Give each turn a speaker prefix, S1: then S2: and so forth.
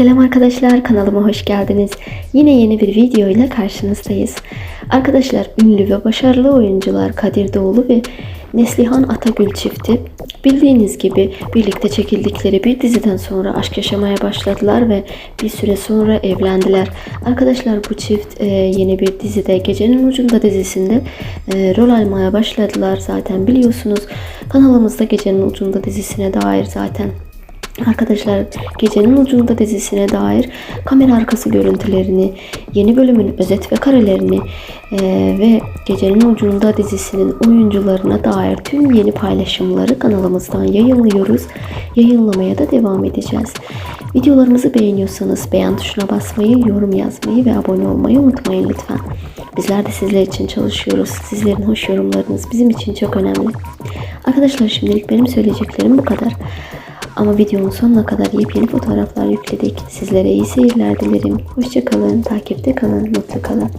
S1: Selam arkadaşlar kanalıma hoş geldiniz. Yine yeni bir video ile karşınızdayız. Arkadaşlar ünlü ve başarılı oyuncular Kadir Doğulu ve Neslihan Atagül çifti bildiğiniz gibi birlikte çekildikleri bir diziden sonra aşk yaşamaya başladılar ve bir süre sonra evlendiler. Arkadaşlar bu çift e, yeni bir dizide Gecenin Ucunda dizisinde e, rol almaya başladılar zaten biliyorsunuz. Kanalımızda Gecenin Ucunda dizisine dair zaten Arkadaşlar Gecenin Ucunda dizisine dair kamera arkası görüntülerini, yeni bölümün özet ve karelerini eee, ve Gecenin Ucunda dizisinin oyuncularına dair tüm yeni paylaşımları kanalımızdan yayınlıyoruz. Yayınlamaya da devam edeceğiz. Videolarımızı beğeniyorsanız beğen tuşuna basmayı, yorum yazmayı ve abone olmayı unutmayın lütfen. Bizler de sizler için çalışıyoruz. Sizlerin hoş yorumlarınız bizim için çok önemli. Arkadaşlar şimdilik benim söyleyeceklerim bu kadar. Ama videonun sonuna kadar yepyeni fotoğraflar yükledik. Sizlere iyi seyirler dilerim. Hoşçakalın, takipte kalın, mutlu kalın.